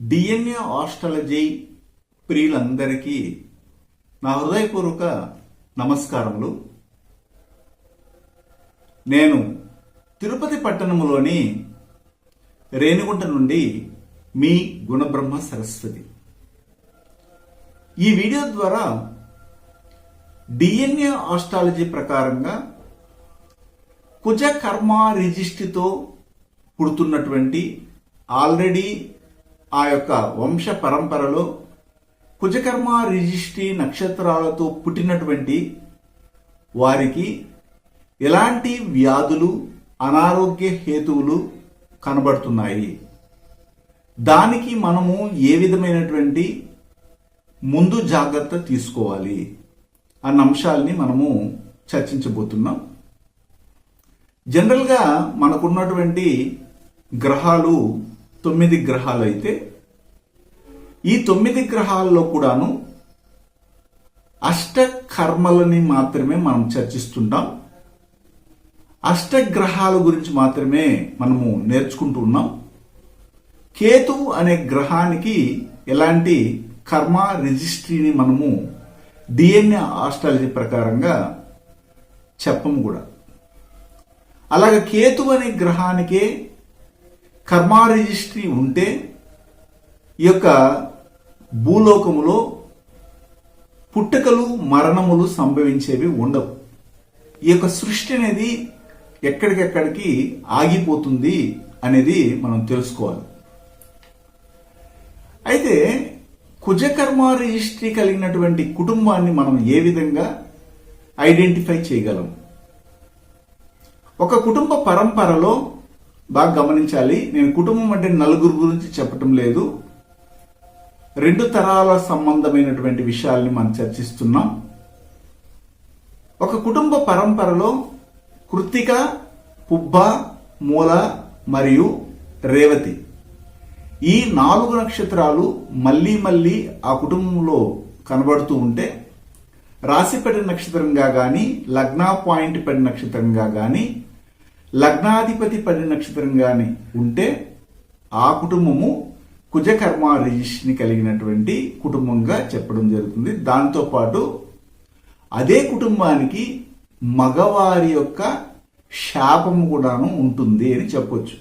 DNA astrology ప్రియులందరికీ నా హృదయపూర్వక నమస్కారములు. నేను తిరుపతి పట్టణంలోని రేణిగుంట నుండి మీ గుణబ్రహ్మ సరస్వతి. ఈ వీడియో ద్వారా డిఎన్ఏ ఆస్ట్రాలజీ ప్రకారంగా కుజ కర్మ రిజిస్ట్రీతో పుడుతున్నటువంటి ఆల్రెడీ ఆ యొక్క వంశ పరంపరలో కుజకర్మ రిజిస్ట్రీ నక్షత్రాలతో పుట్టినటువంటి వారికి ఎలాంటి వ్యాధులు అనారోగ్య హేతువులు కనబడుతున్నాయి? దానికి మనము ఏ విధమైనటువంటి ముందు జాగ్రత్త తీసుకోవాలి అన్న అంశాల్ని మనము చర్చించబోతున్నాం. జనరల్గా మనకున్నటువంటి గ్రహాలు తొమ్మిది గ్రహాలు అయితే ఈ తొమ్మిది గ్రహాల్లో కూడాను అష్ట కర్మలని మాత్రమే మనం చర్చిస్తుంటాం. అష్ట గ్రహాల గురించి మాత్రమే మనము నేర్చుకుంటూ ఉన్నాం. కేతు అనే గ్రహానికి ఎలాంటి కర్మ రిజిస్ట్రీని మనము డిఎన్ఏ ఆస్ట్రాలజీ ప్రకారంగా చెప్పము కూడా. అలాగే కేతు అనే గ్రహానికే కర్మ రిజిస్ట్రీ ఉంటే ఈ యొక్క భూలోకములో పుట్టుకలు మరణములు సంభవించేవి ఉండవు. ఈ యొక్క సృష్టి అనేది ఎక్కడికెక్కడికి ఆగిపోతుంది అనేది మనం తెలుసుకోవాలి. అయితే కుజకర్మ రిజిస్ట్రీ కలిగినటువంటి కుటుంబాన్ని మనం ఏ విధంగా ఐడెంటిఫై చేయగలం? ఒక కుటుంబ పరంపరలో బాగా గమనించాలి. నేను కుటుంబం అంటే నలుగురు గురించి చెప్పటం లేదు. రెండు తరాల సంబంధమైనటువంటి విషయాల్ని మనం చర్చిస్తున్నాం. ఒక కుటుంబ పరంపరలో కృత్తిక పుబ్బ మూల మరియు రేవతి. ఈ నాలుగు నక్షత్రాలు మళ్ళీ మళ్ళీ ఆ కుటుంబంలో కనబడుతూ ఉంటే రాశి నక్షత్రంగా కానీ లగ్న పాయింట్ పడిన నక్షత్రంగా కానీ లగ్నాధిపతి పడిన నక్షత్రంగానే ఉంటే ఆ కుటుంబము కుజకర్మ రిజిస్ట్ని కలిగినటువంటి కుటుంబంగా చెప్పడం జరుగుతుంది. దాంతోపాటు అదే కుటుంబానికి మగవారి యొక్క శాపం కూడాను ఉంటుంది అని చెప్పొచ్చు.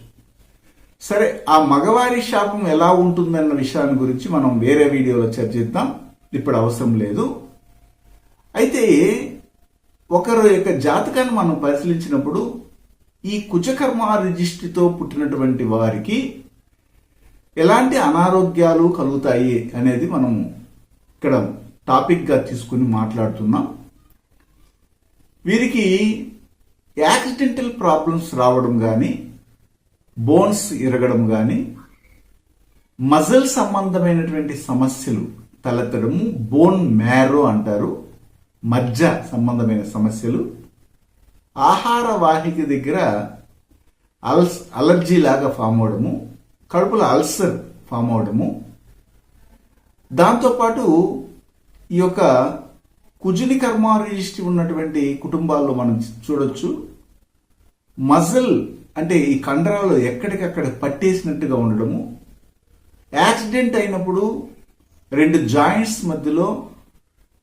సరే ఆ మగవారి శాపం ఎలా ఉంటుందన్న విషయాన్ని గురించి మనం వేరే వీడియోలో చర్చిద్దాం. ఇప్పుడు అవసరం లేదు. అయితే ఒకరు యొక్క జాతకాన్ని మనం పరిశీలించినప్పుడు ఈ కుజకర్మ రిజిస్ట్రీతో పుట్టినటువంటి వారికి ఎలాంటి అనారోగ్యాలు కలుగుతాయి అనేది మనం ఇక్కడ టాపిక్గా తీసుకుని మాట్లాడుతున్నాం. వీరికి యాక్సిడెంటల్ ప్రాబ్లమ్స్ రావడం కానీ బోన్స్ ఇరగడం కానీ మజిల్ సంబంధమైనటువంటి సమస్యలు తలెత్తడము బోన్ మ్యారో అంటారు మజ్జ సంబంధమైన సమస్యలు ఆహార వాహిక దగ్గర అల్స్ అలర్జీ లాగా ఫామ్ అవడము కడుపులో అల్సర్ ఫామ్ అవడము. దాంతోపాటు ఈ యొక్క కుజుని కర్మారిజిస్ట్ ఉన్నటువంటి కుటుంబాల్లో మనం చూడొచ్చు. మజిల్ అంటే ఈ కండరాలు ఎక్కడికక్కడ పట్టేసినట్టుగా ఉండడము. యాక్సిడెంట్ అయినప్పుడు రెండు జాయింట్స్ మధ్యలో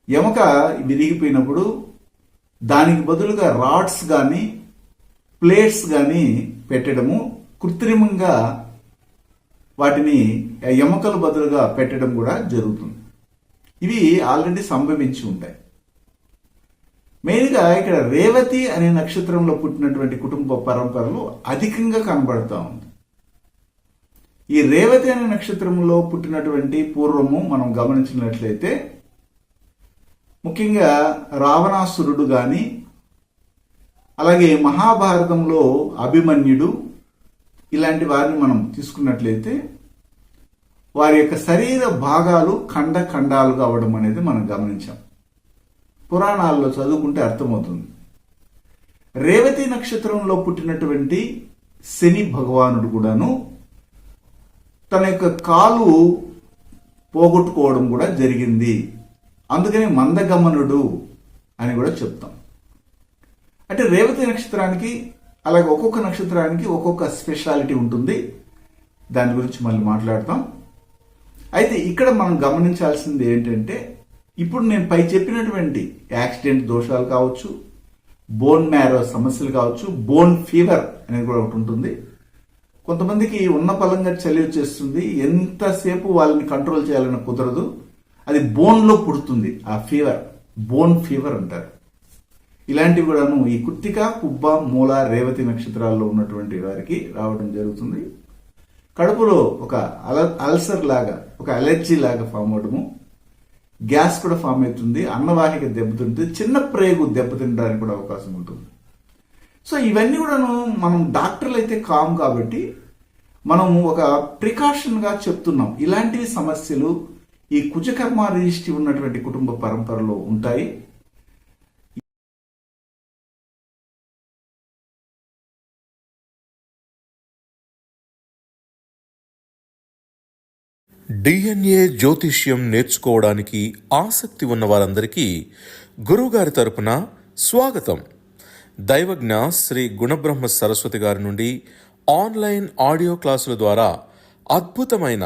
ఎముక విరిగిపోయినప్పుడు దానికి బదులుగా రాడ్స్ కానీ ప్లేట్స్ కానీ పెట్టడము కృత్రిమంగా వాటిని ఎముకల బదులుగా పెట్టడం కూడా జరుగుతుంది. ఇవి ఆల్రెడీ సంభవించి ఉంటాయి. మెయిన్గా ఇక్కడ రేవతి అనే నక్షత్రంలో పుట్టినటువంటి కుటుంబ పరంపరలు అధికంగా కనబడతా ఉంది. ఈ రేవతి అనే నక్షత్రంలో పుట్టినటువంటి పూర్వము మనం గమనించినట్లయితే ముఖ్యంగా రావణాసురుడు గాని అలాగే మహాభారతంలో అభిమన్యుడు ఇలాంటి వారిని మనం తీసుకున్నట్లయితే వారి యొక్క శరీర భాగాలు ఖండ ఖండాలుగా కావడం అనేది మనం గమనించాం. పురాణాల్లో చదువుకుంటే అర్థమవుతుంది. రేవతి నక్షత్రంలో పుట్టినటువంటి శని భగవానుడు కూడాను తన యొక్క కాలు పోగొట్టుకోవడం కూడా జరిగింది. అందుకని మందగమనుడు అని కూడా చెప్తాం. అంటే రేవతి నక్షత్రానికి అలాగే ఒక్కొక్క నక్షత్రానికి ఒక్కొక్క స్పెషాలిటీ ఉంటుంది. దాని గురించి మళ్ళీ మాట్లాడతాం అయితే ఇక్కడ మనం గమనించాల్సింది ఏంటంటే ఇప్పుడు నేను పై చెప్పినటువంటి యాక్సిడెంట్ దోషాలు కావచ్చు బోన్ మ్యారో సమస్యలు కావచ్చు బోన్ ఫీవర్ అనేది కూడా ఒకటి ఉంటుంది. కొంతమందికి ఉన్న పలంగా చలి వచ్చేస్తుంది ఎంతసేపు వాళ్ళని కంట్రోల్ చేయాలని కుదరదు. అది బోన్లో పుడుతుంది ఆ ఫీవర్. బోన్ ఫీవర్ అంటారు. ఇలాంటివి కూడాను ఈ కుత్తిక కుబ్బ మూల రేవతి నక్షత్రాల్లో ఉన్నటువంటి వారికి రావడం జరుగుతుంది. కడుపులో ఒక అల అల్సర్ లాగా ఒక అలర్జీ లాగా ఫామ్ అవడము. గ్యాస్ కూడా ఫామ్ అవుతుంది అన్నవాహిక దెబ్బతింటుంది చిన్న ప్రేగు దెబ్బతినడానికి కూడా అవకాశం ఉంటుంది. సో ఇవన్నీ కూడాను మనం డాక్టర్లు అయితే కామ్ కాబట్టి మనం ఒక ప్రికాషన్గా చెప్తున్నాం. ఇలాంటివి సమస్యలు ఈ కుజకర్మ రిజిస్ట్రీ ఉన్నటువంటి కుటుంబ పరంపరలో ఉంటాయి. డిఎన్ఏ జ్యోతిష్యం నేర్చుకోవడానికి ఆసక్తి ఉన్న వారందరికీ గురువుగారి తరపున స్వాగతం. దైవజ్ఞ శ్రీ గుణబ్రహ్మ సరస్వతి గారి నుండి ఆన్లైన్ ఆడియో క్లాసుల ద్వారా అద్భుతమైన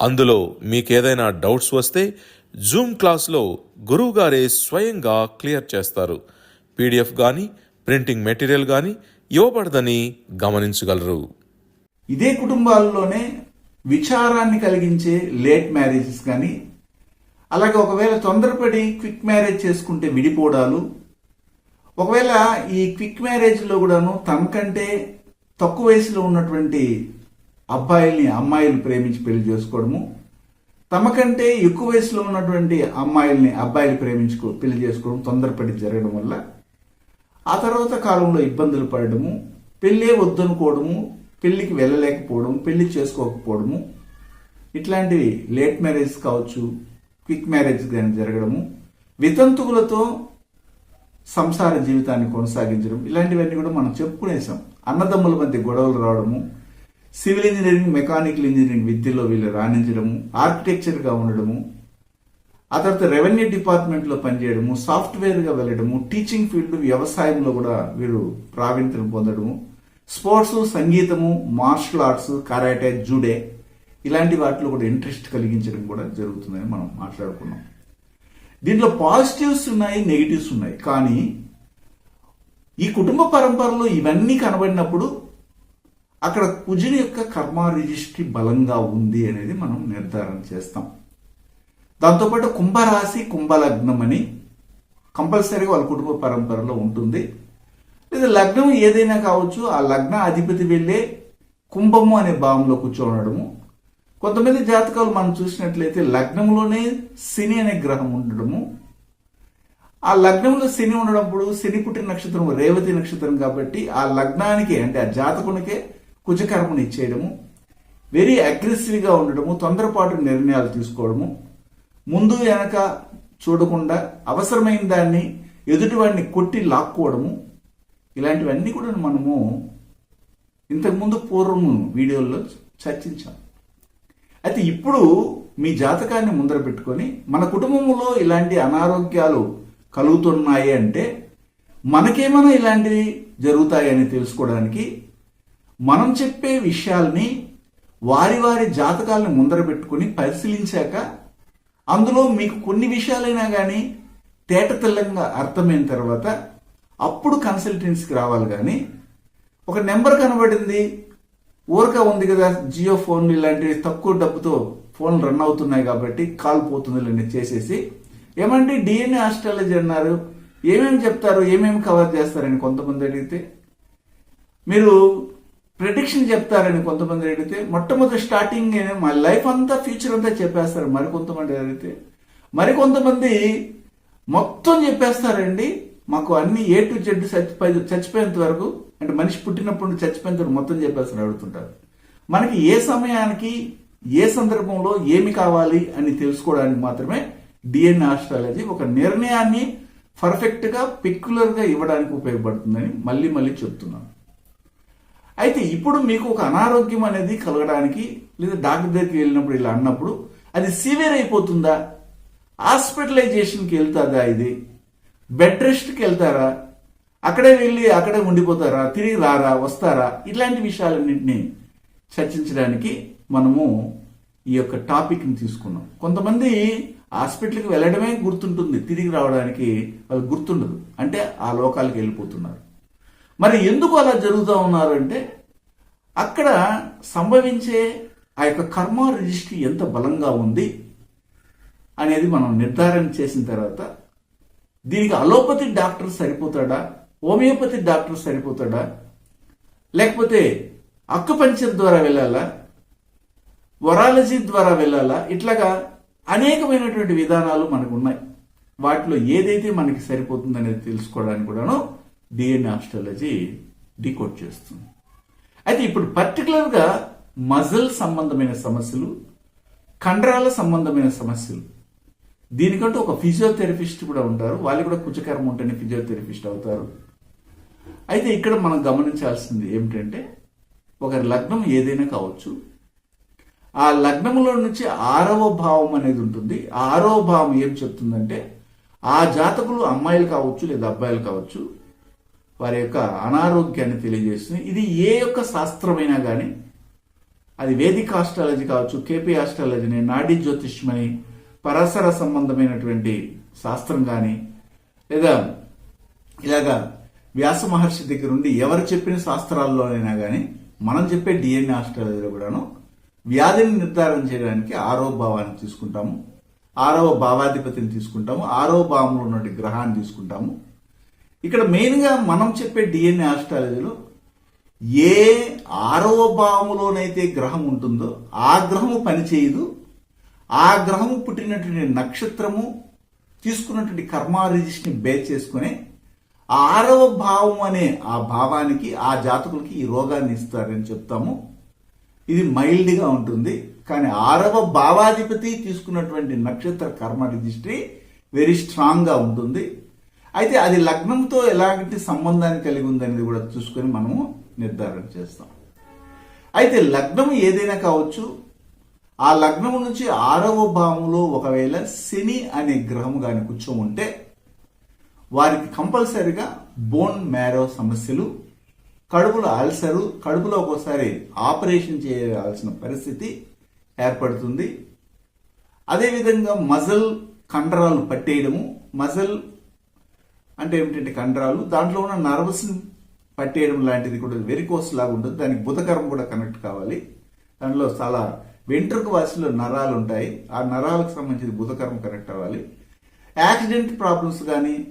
అందులో మీకేదైనా డౌట్స్ వస్తే జూమ్ క్లాస్లో గురువుగారే స్వయంగా క్లియర్ చేస్తారు. పీడిఎఫ్ కానీ ప్రింటింగ్ మెటీరియల్ కానీ ఇవ్వబడదని గమనించగలరు. ఇదే కుటుంబాల్లోనే విచారాన్ని కలిగించే లేట్ మ్యారేజెస్ కానీ అలాగే ఒకవేళ తొందరపడి క్విక్ మ్యారేజ్ చేసుకుంటే విడిపోవడాలు ఒకవేళ ఈ క్విక్ మ్యారేజ్లో కూడాను తనకంటే తక్కువ వయసులో ఉన్నటువంటి అబ్బాయిల్ని అమ్మాయిలు ప్రేమించి పెళ్ళి చేసుకోవడము. తమకంటే ఎక్కువ వయసులో ఉన్నటువంటి అమ్మాయిల్ని అబ్బాయిలు ప్రేమించుకో పెళ్ళి చేసుకోవడం తొందరపడి జరగడం వల్ల ఆ తర్వాత కాలంలో ఇబ్బందులు పడడము పెళ్ళే వద్దనుకోవడము పెళ్ళికి వెళ్ళలేకపోవడం పెళ్ళి చేసుకోకపోవడము ఇట్లాంటివి లేట్ మ్యారేజ్ కావచ్చు క్విక్ మ్యారేజ్ కానీ జరగడము వితంతువులతో సంసార జీవితాన్ని కొనసాగించడం ఇలాంటివన్నీ కూడా మనం చెప్పుకునేసాం. అన్నదమ్ముల మధ్య గొడవలు రావడము సివిల్ ఇంజనీరింగ్ మెకానికల్ ఇంజనీరింగ్ విద్యలో వీళ్ళు రాణించడము ఆర్కిటెక్చర్గా ఉండడము ఆ తర్వాత రెవెన్యూ డిపార్ట్మెంట్లో పనిచేయడము సాఫ్ట్వేర్గా వెళ్ళడము టీచింగ్ ఫీల్డ్ వ్యవసాయంలో కూడా వీరు ప్రావీణ్యతను పొందడము స్పోర్ట్స్ సంగీతము మార్షల్ ఆర్ట్స్ కరాటే జూడే ఇలాంటి వాటిలో కూడా ఇంట్రెస్ట్ కలిగించడం కూడా జరుగుతుందని మనం మాట్లాడుకున్నాం. దీంట్లో పాజిటివ్స్ ఉన్నాయి నెగిటివ్స్ ఉన్నాయి. కానీ ఈ కుటుంబ పరంపరలో ఇవన్నీ కనబడినప్పుడు అక్కడ కుజుని యొక్క కర్మ రిజిస్ట్రీ బలంగా ఉంది అనేది మనం నిర్ధారణ చేస్తాం. దాంతోపాటు కుంభరాశి కుంభలగ్నం అని కంపల్సరీగా వాళ్ళ కుటుంబ పరంపరలో ఉంటుంది. లేదా లగ్నం ఏదైనా కావచ్చు ఆ లగ్న అధిపతి వెళ్ళే కుంభము అనే భావంలో కూర్చోనడము. కొంతమంది జాతకాలు మనం చూసినట్లయితే లగ్నంలోనే శని అనే గ్రహం ఉండడము. ఆ లగ్నంలో శని ఉండడప్పుడు శని పుట్టిన నక్షత్రం రేవతి నక్షత్రం కాబట్టి ఆ లగ్నానికి అంటే ఆ జాతకునికే కుజకర్మను ఇచ్చేయడము వెరీ అగ్రెసివ్గా ఉండడము తొందరపాటు నిర్ణయాలు తీసుకోవడము ముందు వెనక చూడకుండా అవసరమైన దాన్ని ఎదుటివాడిని కొట్టి లాక్కోవడము ఇలాంటివన్నీ కూడా మనము ఇంతకుముందు పూర్వము వీడియోల్లో చర్చించాం. అయితే ఇప్పుడు మీ జాతకాన్ని ముందర పెట్టుకొని మన కుటుంబంలో ఇలాంటి అనారోగ్యాలు కలుగుతున్నాయి అంటే మనకేమైనా ఇలాంటివి జరుగుతాయని తెలుసుకోవడానికి మనం చెప్పే విషయాల్ని వారి వారి జాతకాలను ముందర పెట్టుకుని పరిశీలించాక అందులో మీకు కొన్ని విషయాలైనా కానీ తేట తెల్లంగా అర్థమైన తర్వాత అప్పుడు కన్సల్టెన్సీకి రావాలి కానీ ఒక నెంబర్ కనబడింది ఊరక ఉంది కదా జియో ఫోన్ ఇలాంటివి తక్కువ డబ్బుతో ఫోన్లు రన్ అవుతున్నాయి కాబట్టి కాల్ పోతుంది చేసేసి. ఏమండి డిఎన్ఏ ఆస్ట్రాలజీ అన్నారు ఏమేమి చెప్తారు ఏమేమి కవర్ చేస్తారని కొంతమంది అడిగితే మీరు ప్రిడిక్షన్ చెప్తారని కొంతమంది అడిగితే మొట్టమొదటి స్టార్టింగ్ మా లైఫ్ అంతా ఫ్యూచర్ అంతా చెప్పేస్తారు. మరి కొంతమంది అడిగితే మరి కొంతమంది మొత్తం చెప్పేస్తారండి. మాకు అన్ని ఏ టు జెడ్ చచ్చిపోయి చచ్చిపోయేంత వరకు అంటే మనిషి పుట్టినప్పుడు నుండి చచ్చిపోయేంత వరకు మొత్తం చెప్పేస్తారు అడుగుతుంటారు. మనకి ఏ సమయానికి ఏ సందర్భంలో ఏమి కావాలి అని తెలుసుకోవడానికి మాత్రమే డిఎన్ఏ ఆస్ట్రాలజీ ఒక నిర్ణయాన్ని పర్ఫెక్ట్గా పిక్యులర్గా ఇవ్వడానికి ఉపయోగపడుతుందని మళ్ళీ మళ్ళీ చెప్తున్నాను. అయితే ఇప్పుడు మీకు ఒక అనారోగ్యం అనేది కలగడానికి లేదా డాక్టర్ దగ్గరికి వెళ్ళినప్పుడు ఇలా అన్నప్పుడు అది సివియర్ అయిపోతుందా? హాస్పిటలైజేషన్కి వెళ్తుందా ఇది? బెడ్ రెస్ట్కి వెళ్తారా? అక్కడే వెళ్ళి అక్కడే ఉండిపోతారా? తిరిగి రారా? వస్తారా? ఇలాంటి విషయాలన్నింటినీ చర్చించడానికి మనము ఈ యొక్క టాపిక్ని తీసుకున్నాం. కొంతమంది హాస్పిటల్కి వెళ్ళడమే గుర్తుంటుంది. తిరిగి రావడానికి వాళ్ళు గుర్తుండదు. అంటే ఆ లోకాలకు వెళ్ళిపోతున్నారు. మరి ఎందుకు అలా జరుగుతూ ఉన్నారంటే అక్కడ సంభవించే ఆ యొక్క కర్మ రిజిస్ట్రీ ఎంత బలంగా ఉంది అనేది మనం నిర్ధారణ చేసిన తర్వాత దీనికి అలోపతి డాక్టర్ సరిపోతాడా? హోమియోపతి డాక్టర్ సరిపోతాడా? లేకపోతే అక్కుపంచర్ ద్వారా వెళ్ళాలా? వరాలజీ ద్వారా వెళ్ళాలా? ఇట్లాగా అనేకమైనటువంటి విధానాలు మనకు ఉన్నాయి. వాటిలో ఏదైతే మనకి సరిపోతుంది అనేది తెలుసుకోవడానికి కూడాను డిఎన్ఏ ఆస్ట్రాలజీ డీకోడ్ చేస్తుంది. అయితే ఇప్పుడు పర్టికులర్గా మజిల్ సంబంధమైన సమస్యలు కండరాల సంబంధమైన సమస్యలు దీనికంటూ ఒక ఫిజియోథెరపిస్ట్ కూడా ఉంటారు. వాళ్ళు కూడా కుచకరం ఉంటేనే ఫిజియోథెరపిస్ట్ అవుతారు. అయితే ఇక్కడ మనం గమనించాల్సింది ఏమిటంటే ఒక లగ్నం ఏదైనా కావచ్చు. ఆ లగ్నంలో నుంచి ఆరవ భావం అనేది ఉంటుంది. ఆరవ భావం ఏం చెప్తుందంటే ఆ జాతకులు అమ్మాయిలు కావచ్చు లేదా అబ్బాయిలు కావచ్చు వారి యొక్క అనారోగ్యాన్ని తెలియజేస్తుంది. ఇది ఏ యొక్క శాస్త్రమైనా కానీ అది వేదిక ఆస్ట్రాలజీ కావచ్చు కేపీ ఆస్ట్రాలజీని నాడీ జ్యోతిష్మని పరసర సంబంధమైనటువంటి శాస్త్రం కానీ లేదా ఇలాగా వ్యాస మహర్షి దగ్గర నుండి ఎవరు చెప్పిన శాస్త్రాల్లోనైనా కానీ మనం చెప్పే డిఎన్ఏ ఆస్ట్రాలజీలో కూడాను వ్యాధిని నిర్ధారణ చేయడానికి ఆరో భావాన్ని తీసుకుంటాము. ఆరవ భావాధిపతిని తీసుకుంటాము. ఆరో భావంలో ఉన్నటువంటి గ్రహాన్ని తీసుకుంటాము. ఇక్కడ మెయిన్గా మనం చెప్పే డిఎన్ఏ ఆస్ట్రాలజీలో ఏ ఆరవ భావములోనైతే గ్రహం ఉంటుందో ఆ గ్రహము పనిచేయదు ఆ గ్రహము పుట్టినటువంటి నక్షత్రము తీసుకున్నటువంటి కర్మ రిజిస్ట్ని బేస్ చేసుకుని ఆరవ భావం అనే ఆ భావానికి ఆ జాతకులకి ఈ రోగాన్ని ఇస్తారని చెప్తాము. ఇది మైల్డ్గా ఉంటుంది. కానీ ఆరవ భావాధిపతి తీసుకున్నటువంటి నక్షత్ర కర్మ రిజిస్ట్రీ వెరీ స్ట్రాంగ్గా ఉంటుంది. అయితే అది లగ్నంతో ఎలాంటి సంబంధాన్ని కలిగి ఉందనేది కూడా చూసుకొని మనము నిర్ధారణ చేస్తాం. అయితే లగ్నం ఏదైనా కావచ్చు ఆ లగ్నం నుంచి ఆరవ భావంలో ఒకవేళ శని అనే గ్రహం కానీ కూర్చో ఉంటే వారికి కంపల్సరిగా బోన్ మ్యారో సమస్యలు కడుపులో అల్సరు కడుపులో ఒక్కోసారి ఆపరేషన్ చేయాల్సిన పరిస్థితి ఏర్పడుతుంది. అదేవిధంగా మజల్ కండరాలు పట్టేయడము మజల్ అంటే ఏమిటంటే కండరాలు దాంట్లో ఉన్న నర్వస్ని పట్టేయడం లాంటిది కూడా వెరికోస్ లాగా ఉంటుంది. దానికి బుధకరం కూడా కనెక్ట్ కావాలి. దాంట్లో చాలా వెంట్రుక వాసిలో నరాలు ఉంటాయి. ఆ నరాలకు సంబంధించి బుధకరం కనెక్ట్ అవ్వాలి. యాక్సిడెంట్ ప్రాబ్లమ్స్ కానీ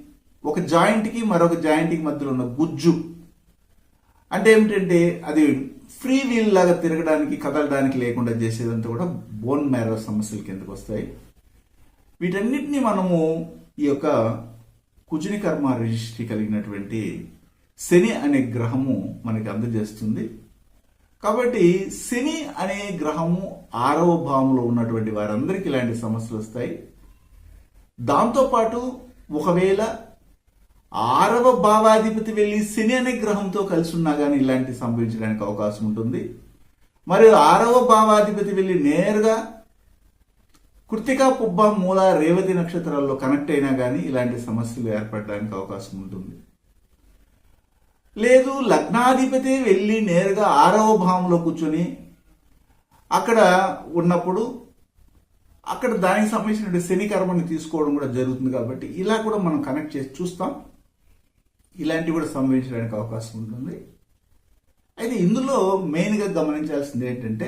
ఒక జాయింట్కి మరొక జాయింట్కి మధ్యలో ఉన్న గుజ్జు. అంటే ఏమిటంటే అది ఫ్రీ వీల్ లాగా తిరగడానికి కదలడానికి లేకుండా చేసేదంతా కూడా బోన్ మ్యారో సమస్యల కిందకు వస్తాయి. వీటన్నిటిని మనము ఈ యొక్క కుజుని కర్మ రిజిస్ట్రీ కలిగినటువంటి శని అనే గ్రహము మనకి అందజేస్తుంది. కాబట్టి శని అనే గ్రహము ఆరవ భావంలో ఉన్నటువంటి వారందరికీ ఇలాంటి సమస్యలు వస్తాయి. దాంతోపాటు ఒకవేళ ఆరవ భావాధిపతి వెళ్ళి శని అనే గ్రహంతో కలిసి ఉన్నా కానీ ఇలాంటి సంభవించడానికి అవకాశం ఉంటుంది. మరియు ఆరవ భావాధిపతి వెళ్ళి నేరుగా కృతికా పుబ్బ మూల రేవతి నక్షత్రాల్లో కనెక్ట్ అయినా కానీ ఇలాంటి సమస్యలు ఏర్పడడానికి అవకాశం ఉంటుంది. లేదు లగ్నాధిపతి వెళ్ళి నేరుగా ఆరవ భావంలో కూర్చొని అక్కడ ఉన్నప్పుడు అక్కడ దానికి సంబంధించిన శని కర్మని తీసుకోవడం కూడా జరుగుతుంది కాబట్టి ఇలా కూడా మనం కనెక్ట్ చేసి చూస్తాం. ఇలాంటివి కూడా సంభవించడానికి అవకాశం ఉంటుంది. అయితే ఇందులో మెయిన్గా గమనించాల్సింది ఏంటంటే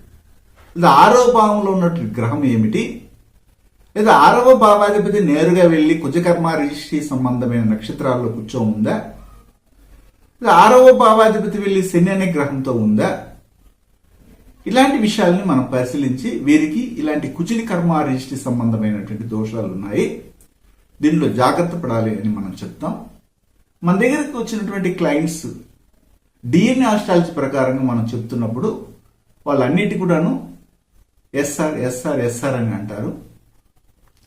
లేదా ఆరవ భావంలో ఉన్నటువంటి గ్రహం ఏమిటి? లేదా ఆరవ భావాధిపతి నేరుగా వెళ్ళి కుజకర్మ రిషి సంబంధమైన నక్షత్రాల్లో కూర్చో ఉందా? లేదా ఆరవ భావాధిపతి వెళ్ళి శని అనే గ్రహంతో ఉందా? ఇలాంటి విషయాల్ని మనం పరిశీలించి వీరికి ఇలాంటి కుచిలి కర్మ రిజిస్ట్రీ సంబంధమైనటువంటి దోషాలు ఉన్నాయి. దీనిలో జాగ్రత్త పడాలి అని మనం చెప్తాం. మన దగ్గరకు వచ్చినటువంటి క్లయింట్స్ డిఎన్ఏ ఆస్ట్రాలజీ ప్రకారంగా మనం చెప్తున్నప్పుడు వాళ్ళన్నిటి కూడాను ఎస్ఆర్ ఎస్ఆర్ ఎస్ఆర్ అని అంటారు.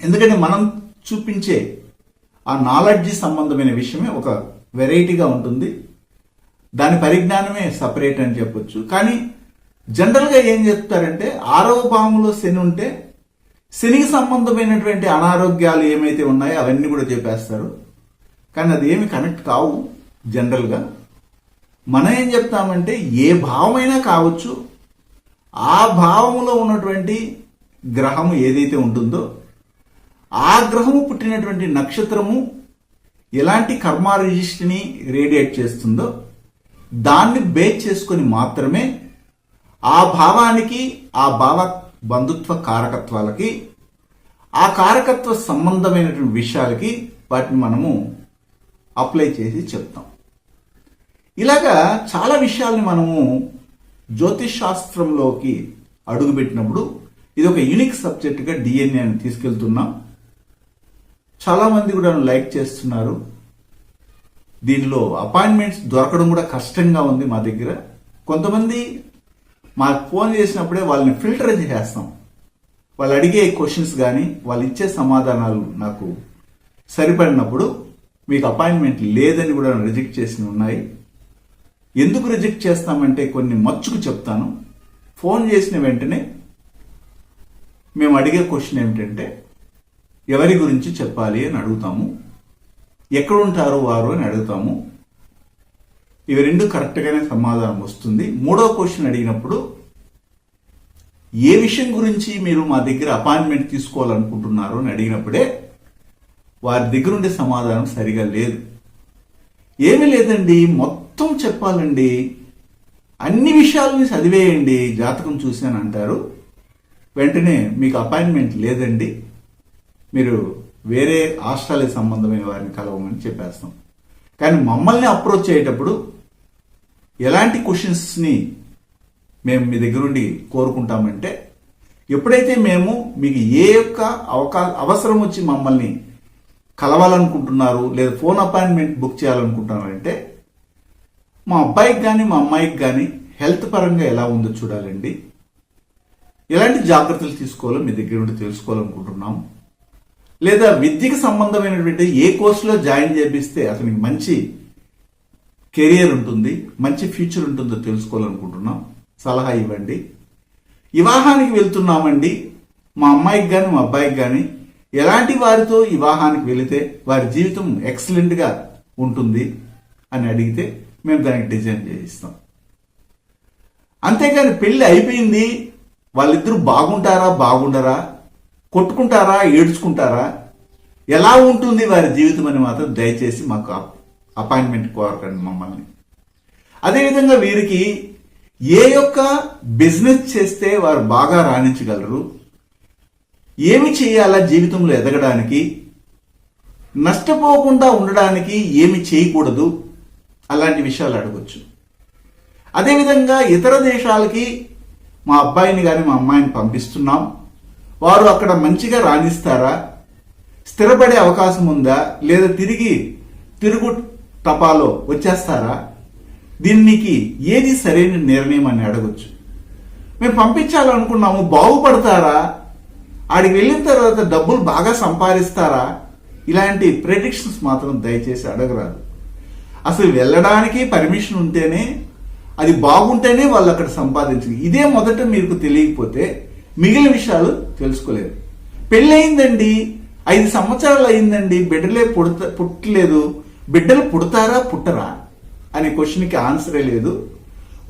ఎందుకంటే మనం చూపించే ఆ నాలెడ్జ్ సంబంధమైన విషయమే ఒక వెరైటీగా ఉంటుంది. దాని పరిజ్ఞానమే సపరేట్ అని చెప్పొచ్చు. కానీ జనరల్గా ఏం చెప్తారంటే ఆరవ భావంలో శని ఉంటే శనికి సంబంధమైనటువంటి అనారోగ్యాలు ఏమైతే ఉన్నాయో అవన్నీ కూడా చెప్పేస్తారు. కానీ అది ఏమి కనెక్ట్ కావు జనరల్గా. మనం ఏం చెప్తామంటే ఏ భావమైనా కావచ్చు ఆ భావంలో ఉన్నటువంటి గ్రహము ఏదైతే ఉంటుందో ఆ గ్రహము పుట్టినటువంటి నక్షత్రము ఎలాంటి కర్మారిజిస్ట్ని రేడియేట్ చేస్తుందో దాన్ని బేస్ చేసుకొని మాత్రమే ఆ భావానికి ఆ భావ బంధుత్వ కారకత్వాలకి ఆ కారకత్వ సంబంధమైనటువంటి విషయాలకి వాటిని మనము అప్లై చేసి చెప్తాం. ఇలాగా చాలా విషయాల్ని మనము జ్యోతిష్ శాస్త్రంలోకి అడుగుపెట్టినప్పుడు ఇది ఒక యూనిక్ సబ్జెక్ట్గా డిఎన్ఏ అని తీసుకెళ్తున్నాం. చాలామంది కూడా లైక్ చేస్తున్నారు. దీనిలో అపాయింట్మెంట్స్ దొరకడం కూడా కష్టంగా ఉంది మా దగ్గర. కొంతమంది మాకు ఫోన్ చేసినప్పుడే వాళ్ళని ఫిల్టర్ చేసేస్తాం వాళ్ళు అడిగే క్వశ్చన్స్ కానీ వాళ్ళు ఇచ్చే సమాధానాలు నాకు సరిపడినప్పుడు మీకు అపాయింట్మెంట్ లేదని కూడా రిజెక్ట్ చేసి ఉన్నాయి. ఎందుకు రిజెక్ట్ చేస్తామంటే కొన్ని మచ్చుకు చెప్తాను. ఫోన్ చేసిన వెంటనే మేము అడిగే క్వశ్చన్ ఏమిటంటే ఎవరి గురించి చెప్పాలి అని అడుగుతాము. ఎక్కడుంటారు వారు అని అడుగుతాము. ఇవి రెండు కరెక్ట్గానే సమాధానం వస్తుంది. మూడో క్వశ్చన్ అడిగినప్పుడు ఏ విషయం గురించి మీరు మా దగ్గర అపాయింట్మెంట్ తీసుకోవాలనుకుంటున్నారు అని అడిగినప్పుడే వారి దగ్గర ఉండే సమాధానం సరిగా లేదు. ఏమీ లేదండి మొత్తం మొత్తం చెప్పాలండి అన్ని విషయాలని చదివేయండి జాతకం చూశాను అంటారు. వెంటనే మీకు అపాయింట్మెంట్ లేదండి. మీరు వేరే ఆస్ట్రాలజీ సంబంధమైన వారిని కలవమని చెప్పేస్తాం. కానీ మమ్మల్ని అప్రోచ్ అయ్యేటప్పుడు ఎలాంటి క్వశ్చన్స్ని మేము మీ దగ్గరుండి కోరుకుంటామంటే ఎప్పుడైతే మేము మీకు ఏ యొక్క అవకా అవసరం వచ్చి మమ్మల్ని కలవాలనుకుంటున్నారు లేదా ఫోన్ అపాయింట్మెంట్ బుక్ చేయాలనుకుంటున్నారంటే మా అబ్బాయికి కానీ మా అమ్మాయికి కానీ హెల్త్ పరంగా ఎలా ఉందో చూడాలండి. ఎలాంటి జాగ్రత్తలు తీసుకోవాలో మీ దగ్గర నుండి తెలుసుకోవాలనుకుంటున్నాం. లేదా విద్యకి సంబంధమైనటువంటి ఏ కోర్సులో జాయిన్ చేపిస్తే అతనికి మంచి కెరియర్ ఉంటుంది మంచి ఫ్యూచర్ ఉంటుందో తెలుసుకోవాలనుకుంటున్నాం. సలహా ఇవ్వండి. వివాహానికి వెళ్తున్నామండి. మా అమ్మాయికి కానీ మా అబ్బాయికి కానీ ఎలాంటి వారితో వివాహానికి వెళితే వారి జీవితం ఎక్సలెంట్గా ఉంటుంది అని అడిగితే మేము దానికి డిజైన్ చేయిస్తాం. అంతేకాని పెళ్ళి అయిపోయింది వాళ్ళిద్దరూ బాగుంటారా బాగుండరా కొట్టుకుంటారా ఏడ్చుకుంటారా ఎలా ఉంటుంది వారి జీవితం అని మాత్రం దయచేసి మాకు అపాయింట్మెంట్ కోరకండి మమ్మల్ని. అదేవిధంగా వీరికి ఏ యొక్క బిజినెస్ చేస్తే వారు బాగా రాణించగలరు ఏమి చేయాలా జీవితంలో ఎదగడానికి నష్టపోకుండా ఉండడానికి ఏమి చేయకూడదు అలాంటి విషయాలు అడగొచ్చు. అదేవిధంగా ఇతర దేశాలకి మా అబ్బాయిని కానీ మా అమ్మాయిని పంపిస్తున్నాం. వారు అక్కడ మంచిగా రాణిస్తారా? స్థిరపడే అవకాశం ఉందా? లేదా తిరిగి తిరుగు తపాలో వచ్చేస్తారా? దీనికి ఏది సరైన నిర్ణయం అని అడగొచ్చు. మేము పంపించాలనుకున్నాము బాగుపడతారా? ఆడికి వెళ్ళిన తర్వాత డబ్బులు బాగా సంపాదిస్తారా? ఇలాంటి ప్రెడిక్షన్స్ మాత్రం దయచేసి అడగరాదు. అసలు వెళ్ళడానికి పర్మిషన్ ఉంటేనే అది బాగుంటేనే వాళ్ళు అక్కడ సంపాదించాలి ఇదే మొదట మీకు తెలియకపోతే మిగిలిన విషయాలు తెలుసుకోలేరు పెళ్ళయిందండి ఐదు సంవత్సరాలు అయిందండి బిడ్డలే పుడత పుట్టలేదు. బిడ్డలు పుడతారా పుట్టరా? అనే క్వశ్చన్కి ఆన్సరే లేదు.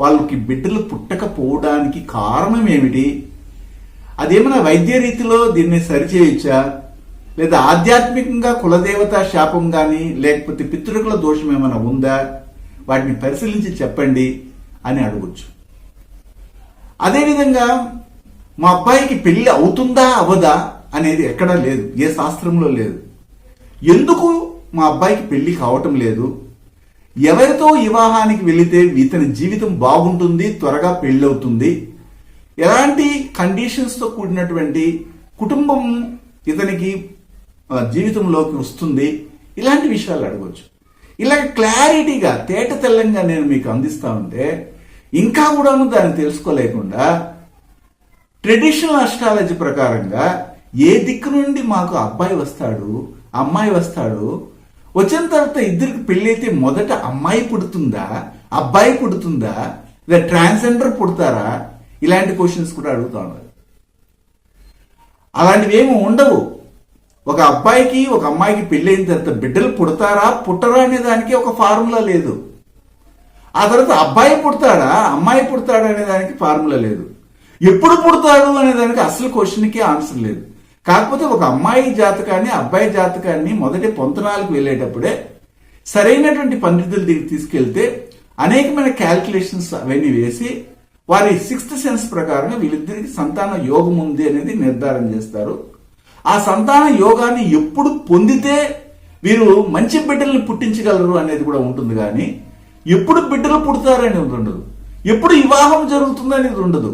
వాళ్ళకి బిడ్డలు పుట్టకపోవడానికి కారణం ఏమిటి? అదేమైనా వైద్య రీతిలో దీన్ని సరిచేయచ్చా లేదా ఆధ్యాత్మికంగా కులదేవత శాపం కానీ లేకపోతే పితృకుల దోషం ఏమైనా ఉందా? వాటిని పరిశీలించి చెప్పండి అని అడగచ్చు. అదేవిధంగా మా అబ్బాయికి పెళ్ళి అవుతుందా అవదా అనేది ఎక్కడా లేదు ఏ శాస్త్రంలో లేదు. ఎందుకు మా అబ్బాయికి పెళ్ళి కావటం లేదు? ఎవరితో వివాహానికి వెళితే ఇతని జీవితం బాగుంటుంది త్వరగా పెళ్ళవుతుంది? ఎలాంటి కండిషన్స్తో కూడినటువంటి కుటుంబం ఇతనికి జీవితంలోకి వస్తుంది ఇలాంటి విషయాలు అడగవచ్చు ఇలా క్లారిటీగా తేట తెల్లంగా నేను మీకు అందిస్తా ఉంటే ఇంకా కూడాను దాన్ని తెలుసుకోలేకుండా ట్రెడిషనల్ అస్ట్రాలజీ ప్రకారంగా ఏ దిక్కు నుండి మాకు అబ్బాయి వస్తాడు అమ్మాయి వస్తాడు వచ్చిన తర్వాత ఇద్దరికి పెళ్ళైతే మొదట అమ్మాయి పుడుతుందా అబ్బాయి పుడుతుందా లేదా ట్రాన్స్జెండర్ పుడతారా ఇలాంటి క్వశ్చన్స్ కూడా అడుగుతా ఉన్నారు. అలాంటివి ఏమి ఉండవు. ఒక అబ్బాయికి ఒక అమ్మాయికి పెళ్ళైన తర్వాత బిడ్డలు పుడతారా? పుట్టరా అనే దానికి ఒక ఫార్ములా లేదు. ఆ తర్వాత అబ్బాయి పుడతాడా? అమ్మాయి పుడతాడా అనే దానికి ఫార్ములా లేదు. ఎప్పుడు పుడతాడు అనే దానికి అసలు క్వశ్చన్కి ఆన్సర్ లేదు. కాకపోతే ఒక అమ్మాయి జాతకాన్ని అబ్బాయి జాతకాన్ని మొదటి పొంతనాలకు వెళ్ళేటప్పుడే సరైనటువంటి పండితుల దగ్గర తీసుకెళ్తే అనేకమైన క్యాల్కులేషన్స్ అవన్నీ వేసి వారి సిక్స్త్ సెన్స్ ప్రకారంగా వీళ్ళిద్దరికి సంతాన యోగం ఉంది అనేది నిర్ధారణ చేస్తారు. ఆ సంతాన యోగాన్ని ఎప్పుడు పొందితే వీరు మంచి బిడ్డల్ని పుట్టించగలరు అనేది కూడా ఉంటుంది కానీ ఎప్పుడు బిడ్డలు పుడతారు అనేది ఉండదు. ఎప్పుడు వివాహం జరుగుతుంది అనేది ఉండదు.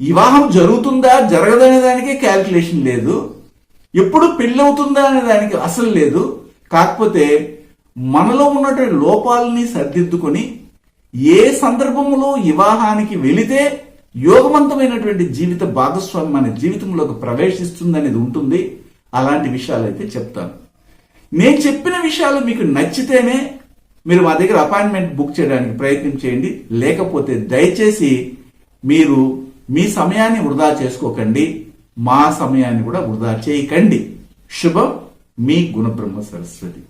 వివాహం జరుగుతుందా జరగదనే దానికే క్యాల్కులేషన్ లేదు. ఎప్పుడు పెళ్ళవుతుందా అనే దానికి అసలు లేదు. కాకపోతే మనలో ఉన్నటువంటి లోపాలని సర్దిద్దుకొని ఏ సందర్భంలో వివాహానికి వెళితే యోగవంతమైనటువంటి జీవిత భాగస్వామి మన జీవితంలోకి ప్రవేశిస్తుంది అనేది ఉంటుంది. అలాంటి విషయాలు అయితే చెప్తాను. నేను చెప్పిన విషయాలు మీకు నచ్చితేనే మీరు మా దగ్గర అపాయింట్మెంట్ బుక్ చేయడానికి ప్రయత్నం చేయండి. లేకపోతే దయచేసి మీరు మీ సమయాన్ని వృధా చేసుకోకండి. మా సమయాన్ని కూడా వృధా చేయకండి. శుభం మీ గుణబ్రహ్మ సరస్వతి.